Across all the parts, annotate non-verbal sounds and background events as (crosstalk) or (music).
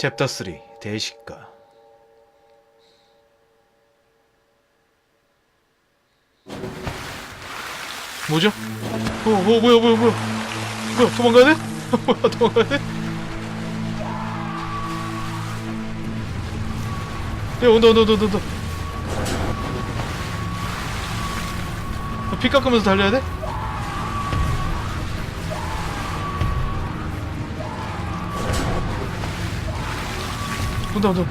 챕터 3 대식가 뭐죠? 어, 어 뭐야 뭐야 뭐야 뭐야 도망가야 돼? (laughs) 뭐야 도망가야 돼? 야 온다 온다 온다 온다 어, 피 깎으면서 달려야 돼? 온다 온다.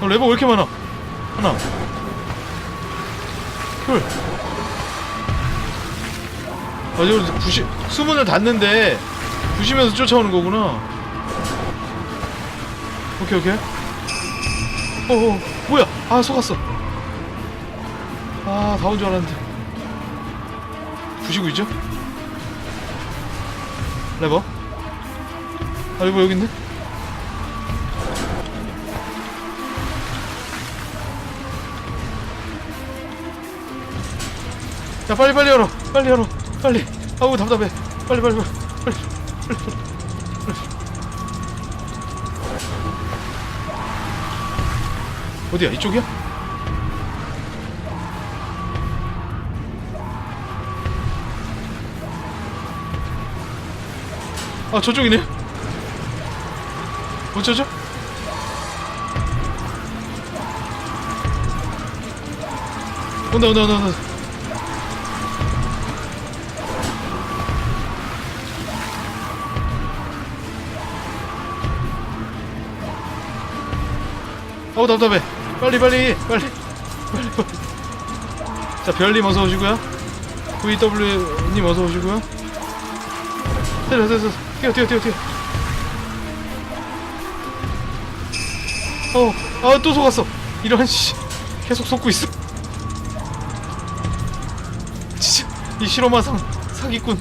어, 레버 왜 이렇게 많아? 하나. 둘. 아, 이거 부시, 수문을 닫는데 부시면서 쫓아오는 거구나. 오케이 오케이. 어어. 뭐야? 아 속았어. 아 다 온 줄 알았는데. 부시고 있죠? 레버? 아 레버 여기 있네 야 빨리 빨리 열어. 빨리 열어. 빨리. 아우 답답해. 빨리 빨리 빨리 빨리 빨리. 어디야? 이쪽이야? 아 저쪽이네. 어쩌죠? 온다 온다 온다 온다 어우 답답해. 빨리 빨리 빨리. 빨리 빨리 자 별님 어서 오시고요. VW님 어서 오시고요. 때려 때려 뛰어 뛰어 뛰어 뛰어. 어아또 속았어. 이런 씨. 계속 속고 있어. 진짜 이 실험화상 사기꾼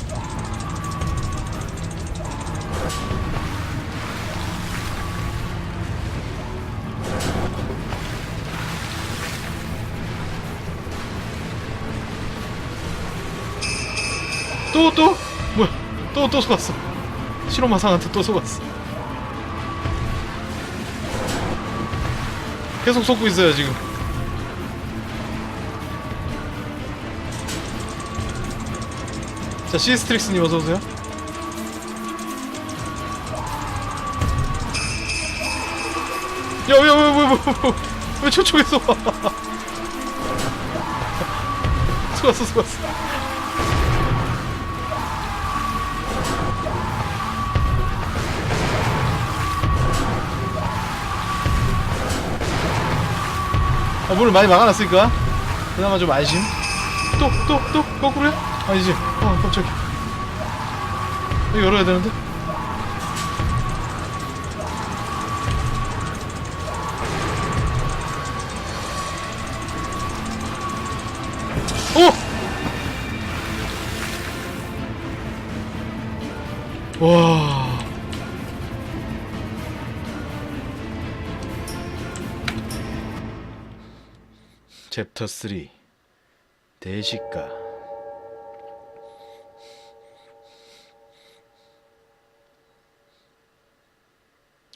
또 또? 뭐야 또 또 속았어 실험화상한테 또 속았어 계속 속고 있어요 지금 자 시스트릭스님 어서오세요 야왜왜왜왜왜 저쪽에서 와 속았어 속았어 아, 문을 많이 막아놨으니까. 그나마 좀 안심. 또 또 또 거꾸로야? 아니지 어 깜짝이야 이거 열어야 되는데. 오! 와 챕터 3 대식가.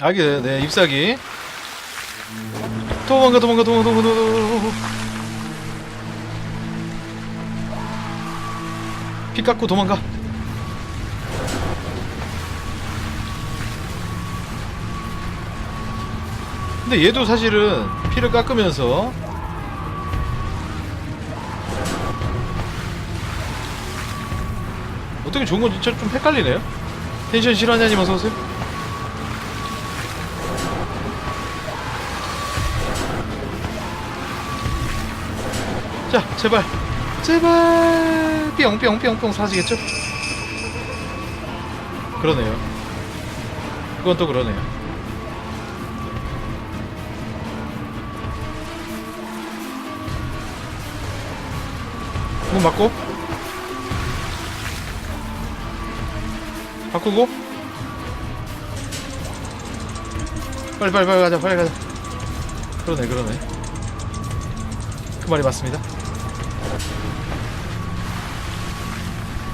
아기 네 잎사귀. 도망가 도망가 도망가 도망가 도망가. 피 깎고 도망가. 근데 얘도 사실은 피를 깎으면서 어떻게 좋은 건지 진짜 좀 헷갈리네요. 텐션 실화냐님 어서 오세요. 자, 제발, 제발, 뿅뿅뿅뿅 사지겠죠? 그러네요. 그건 또 그러네요. 문 맞고 바꾸고? 빨리 빨리 빨리 가자 빨리 가자. 그러네 그러네. 그 말이 맞습니다.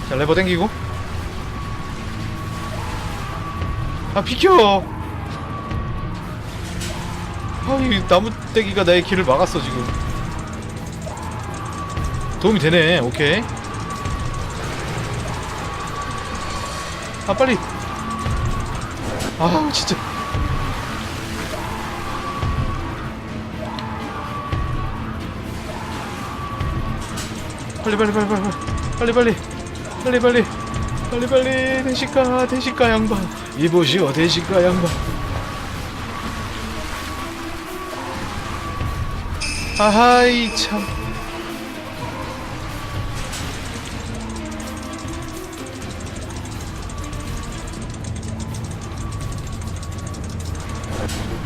자 레버 당기고. 아 비켜! 아이 나무떼기가 나의 길을 막았어 지금. 도움이 되네 오케이 아 빨리 아 진짜 빨리 빨리 빨리 빨리 빨리 빨리 빨리 빨리 빨리 빨리 대식가 대식가 양반 이보시오 대식가 양반 아하이 참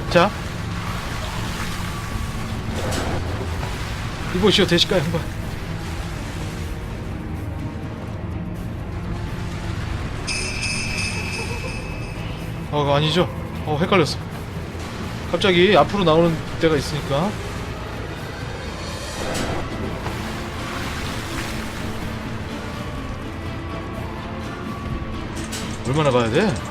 자. 이보시오 대식가 양반. 어 아니죠? 어 헷갈렸어. 갑자기 앞으로 나오는 데가 있으니까. 얼마나 가야 돼?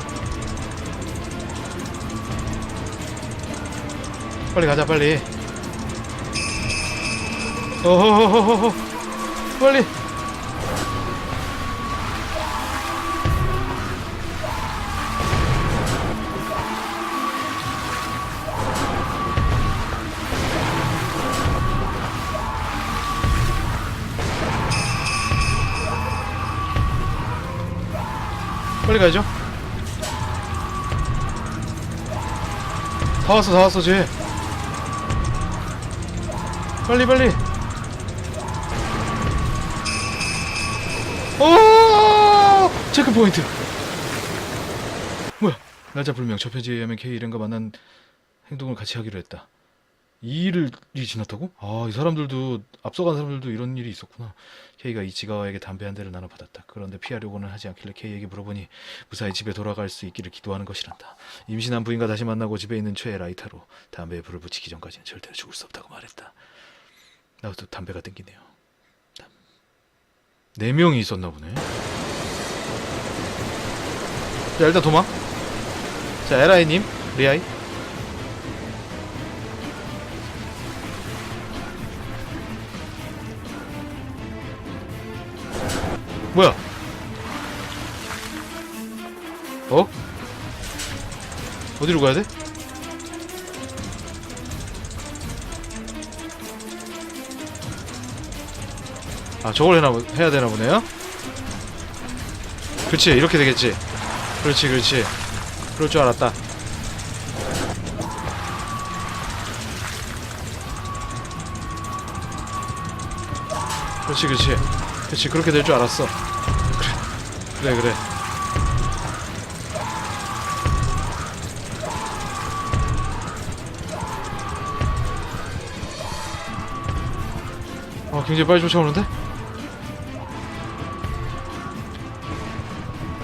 빨리 가자 빨리. 어허허허허 빨리. 빨리 가야죠. 다 왔어 다 왔어 쟤 빨리 빨리. 오! 체크 포인트. 뭐야? 날짜 불명 저 편지에 의하면 K 이름과 만난 행동을 같이 하기로 했다. 이 일을 이 지났다고? 아 이 사람들도 앞서간 사람들도 이런 일이 있었구나. K가 이치가와에게 담배 한 대를 나눠 받았다. 그런데 피하려고는 하지 않길래 K에게 물어보니 무사히 집에 돌아갈 수 있기를 기도하는 것이란다. 임신한 부인과 다시 만나고 집에 있는 최애 라이터로 담배에 불을 붙이기 전까지는 절대로 죽을 수 없다고 말했다 나도 담배가 땡기네요. 담- 네 명이 있었나 보네. 자 일단 도망. 자 에라이님, 리아이. 뭐야? 어? 어디로 가야 돼? 아 저걸 해나, 보- 해야 되나 보네요? 그렇지 이렇게 되겠지. 그렇지 그렇지. 그럴 줄 알았다. 그렇지 그렇지. 그렇지 그렇게 될 줄 알았어. 그래 그래 그래. 아 굉장히 빨리 쫓아오는데?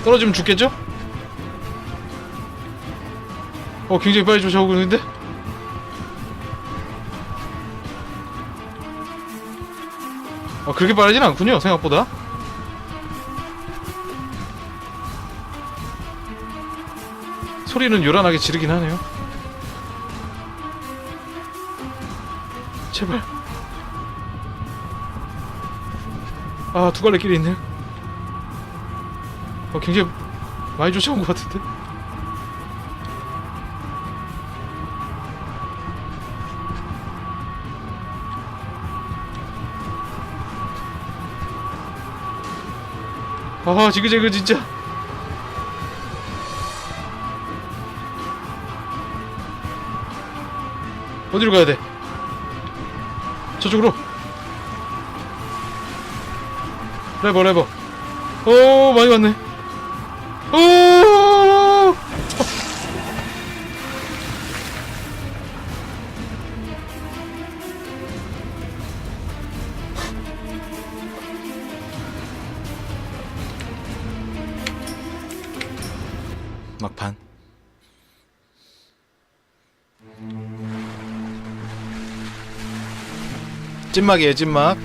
떨어지면 죽겠죠? 어 굉장히 빨리 쫓아오고 있는데? 어 그렇게 빠르진 않군요 생각보다 소리는 요란하게 지르긴 하네요 제발 아 두 갈래 길이 있네 어 굉장히 많이 쫓아온 것 같은데? 아 지그재그 진짜. 어디로 가야 돼? 저쪽으로. 레버 레버. 오 많이 왔네 찐막이에요 찐막.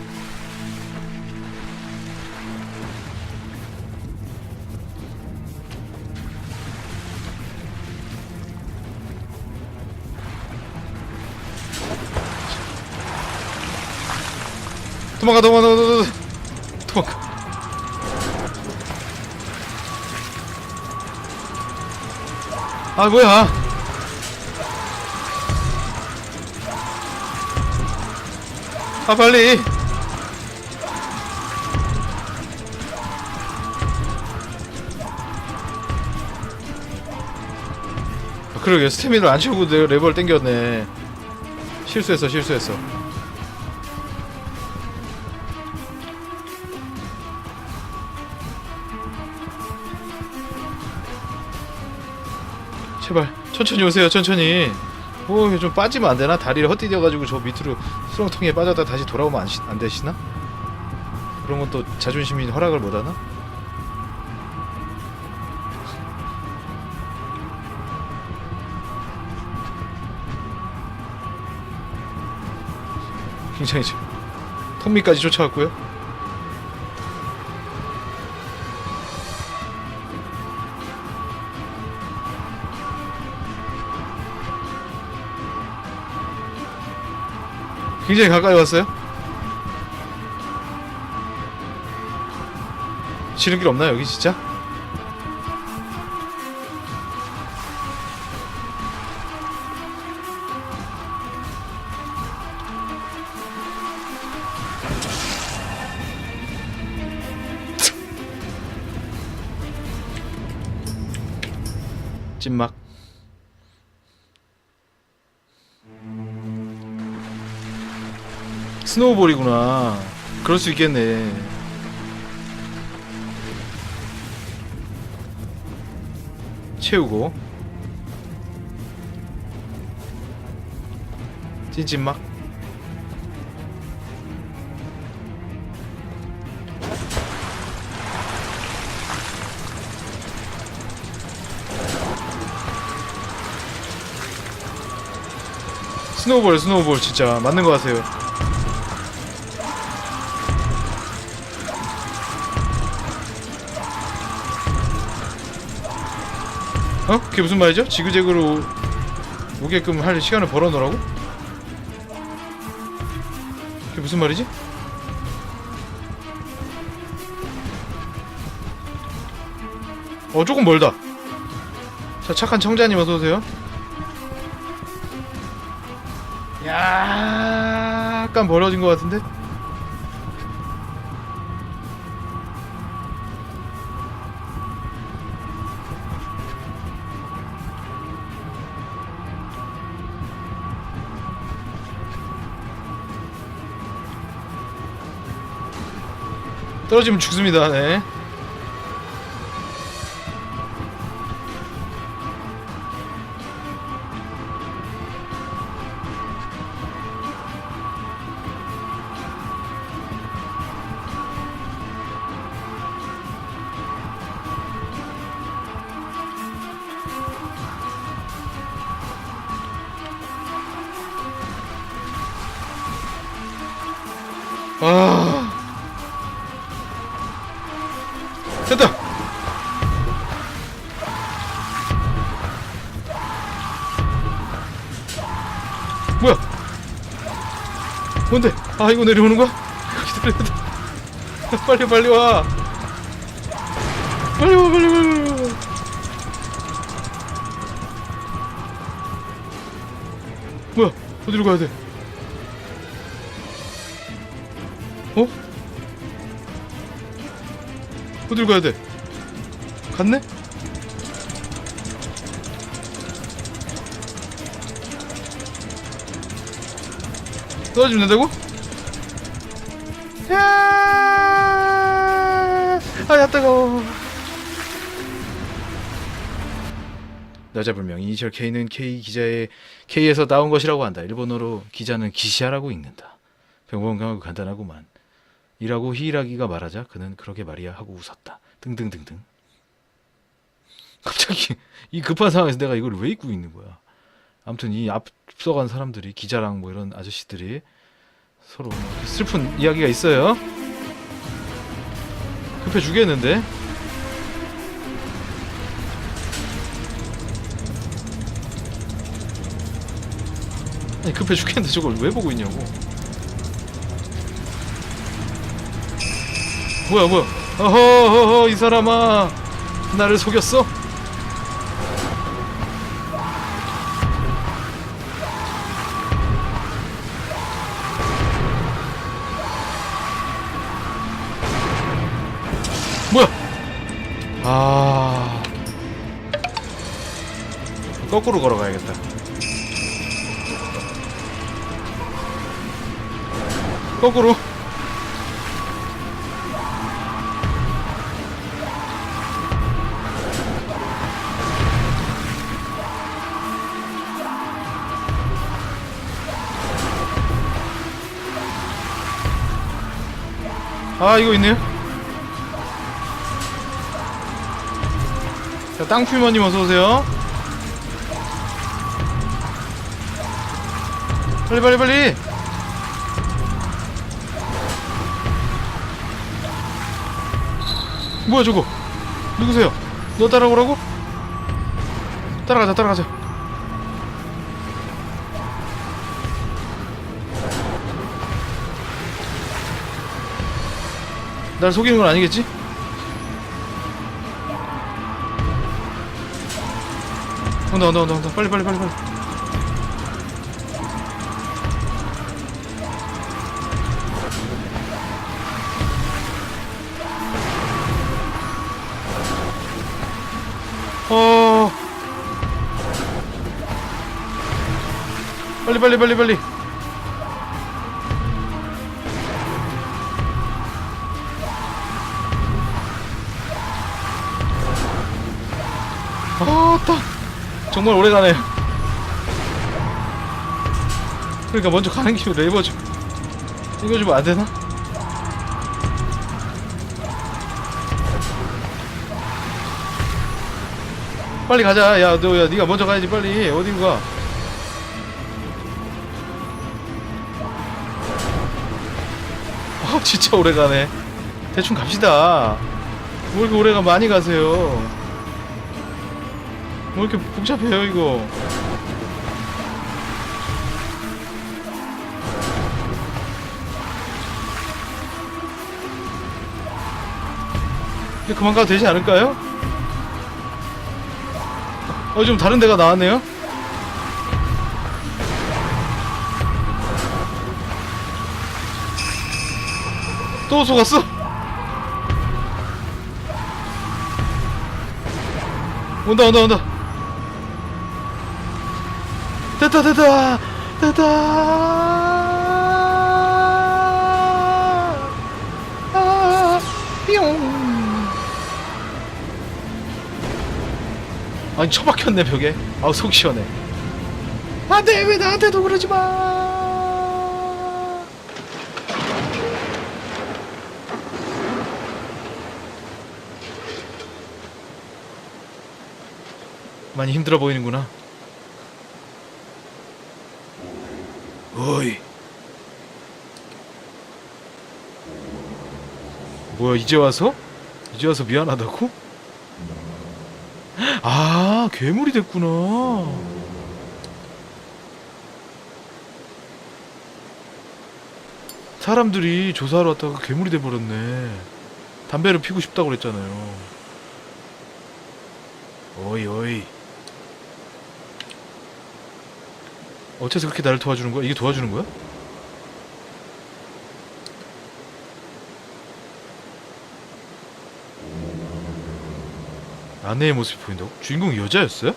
도망가 도망가 도망가 도망가 아 뭐야? 아 빨리. 아, 그러게. 스태미너를 안 채우고 내 레버를 땡겼네. 실수했어 실수했어. 제발 천천히 오세요 천천히 오좀 빠지면 안 되나? 다리를 헛디뎌가지고 저 밑으로 수렁통에 빠졌다 다시 돌아오면 안, 시, 안 되시나? 그런 건또 자존심이 허락을 못 하나? 굉장히 지금 턱밑까지 쫓아왔고요 굉장히 가까이 왔어요 지름길 없나 여기 진짜? 스노우볼이구나. 그럴 수 있겠네. 채우고. 찐찐막. 스노우볼 스노우볼 진짜 맞는 거 같아요 그게 무슨 말이죠? 지그재그로 오게끔 할 시간을 벌어놓으라고? 그게 무슨 말이지? 어 조금 멀다 자 착한 청자님 어서오세요 약간 벌어진 것 같은데? 떨어지면 죽습니다. 네. 아. 뭔데? 아 이거 내려오는 거야? 기다려 기다려. (laughs) 빨리 빨리 와. 빨리 와 빨리 와 빨리 와. 뭐야? 어디로 가야 돼? 어? 어디로 가야 돼? 갔네? 떨어지면 된다고? 야! 아, 야, 뜨거워. 여자 불명 이니셜 K는 K 기자의 K에서 나온 것이라고 한다. 일본어로 기자는 기시하라고 읽는다. 평범하고 간단하구만. 이라고 히이라기가 말하자 그는 그러게 말이야 하고 웃었다. 등등등등. 갑자기 이 급한 상황에서 내가 이걸 왜 입고 있는 거야? 아무튼 이 앞서간 사람들이 기자랑 뭐 이런 아저씨들이 서로 슬픈 이야기가 있어요. 급해 죽겠는데? 아니 급해 죽겠는데 저걸 왜 보고 있냐고. 뭐야 뭐야 어허 이 사람아 나를 속였어? 거꾸로 걸어가야겠다. 거꾸로. 아 이거 있네요. 자 땅fü머님 어서오세요 빨리 빨리 빨리. 뭐야 저거? 누구세요? 너 따라오라고? 따라가자 따라가자. 날 속이는 건 아니겠지? 온다 온다 온다 온다. 빨리 빨리 빨리 빨리 빨리 빨리 빨리 빨리. 아따 정말 오래 가네. 그러니까 먼저 가는 김에 레이버 좀 이거 좀 안되나? 빨리 가자. 야너 야, 네가 먼저 가야지 빨리. 어디로 가 진짜 오래가네. 대충 갑시다. 뭐 이렇게 오래가 많이 가세요? 뭐 이렇게 복잡해요 이거? 그만 가도 되지 않을까요? 어 좀 다른 데가 나왔네요 또 속았어? 온다 온다 온다. 됐다 됐다 됐다. 아, 뿅. 아니 처박혔네 벽에. 아우 속 시원해. 안돼 왜 나한테도 그러지 마 많이 힘들어 보이는구나. 어이. 뭐야 이제 와서? 이제 와서 미안하다고? 아 괴물이 됐구나. 사람들이 조사하러 왔다가 괴물이 돼버렸네. 담배를 피고 싶다고 그랬잖아요. 어이 어이 어째서 그렇게 나를 도와주는 거야? 이게 도와주는 거야? 아내의 모습이 보인다고? 주인공이 여자였어요?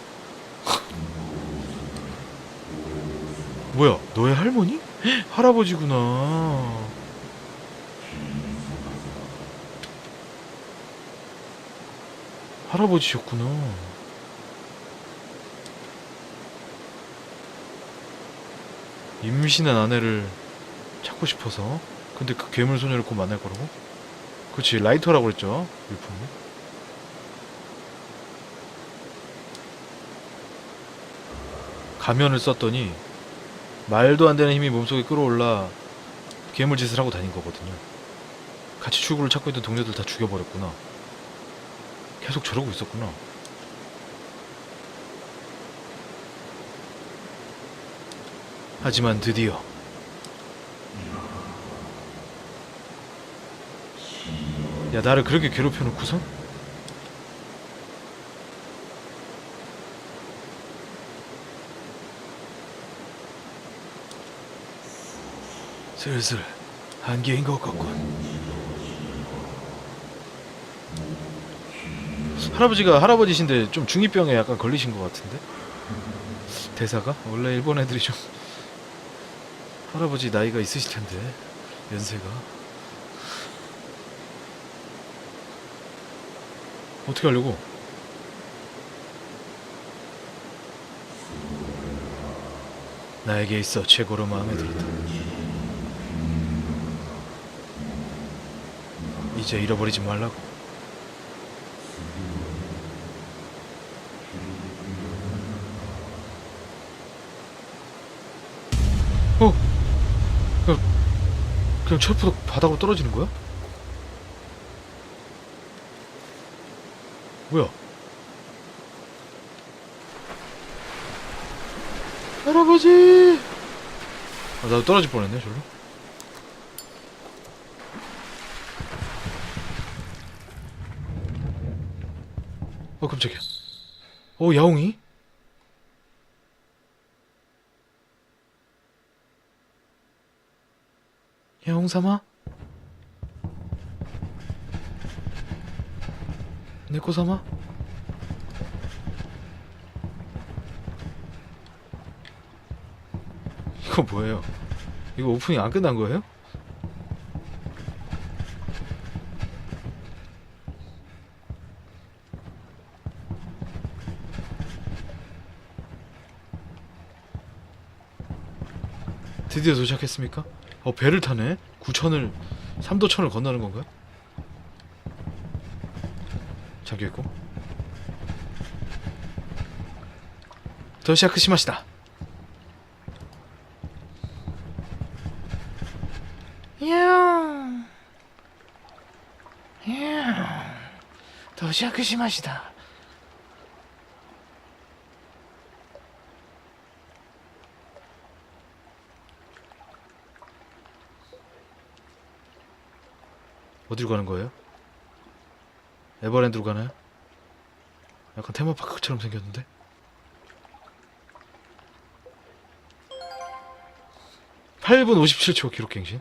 (laughs) 뭐야 너의 할머니? 헉, (gasps) 할아버지구나 할아버지셨구나 임신한 아내를 찾고 싶어서. 근데 그 괴물 소녀를 곧 만날 거라고? 그렇지 라이터라고 그랬죠 일품이. 가면을 썼더니 말도 안 되는 힘이 몸속에 끌어올라 괴물 짓을 하고 다닌 거거든요. 같이 출구를 찾고 있던 동료들 다 죽여버렸구나. 계속 저러고 있었구나 하지만 드디어 야 나를 그렇게 괴롭혀 놓고선? 슬슬 한계인 것 같군. 할아버지가 할아버지신데 좀 중이병에 약간 걸리신 것 같은데? 대사가? 원래 일본 애들이 좀 할아버지 나이가 있으실 텐데 연세가 어떻게 하려고? 나에게 있어 최고로 마음에 들었다. 이제 잃어버리지 말라고. 그냥 철푸덕 바닥으로 떨어지는 거야? 뭐야? 할아버지! 아, 나도 떨어질 뻔했네, 저로. 어, 깜짝이야. 어, 야옹이? 야옹삼아? 네코삼아? 이거 뭐예요? 이거 오프닝 안 끝난 거예요? 드디어 도착했습니까? 어 배를 타네? 9천을 3도천을 건너는 건가요? 잠겨있고 도시아크 시마시다 야, 야, 도시아크 시마시다. 어디로 가는 거예요? 에버랜드로 가나요? 약간 테마파크처럼 생겼는데? (8분 57초) 기록갱신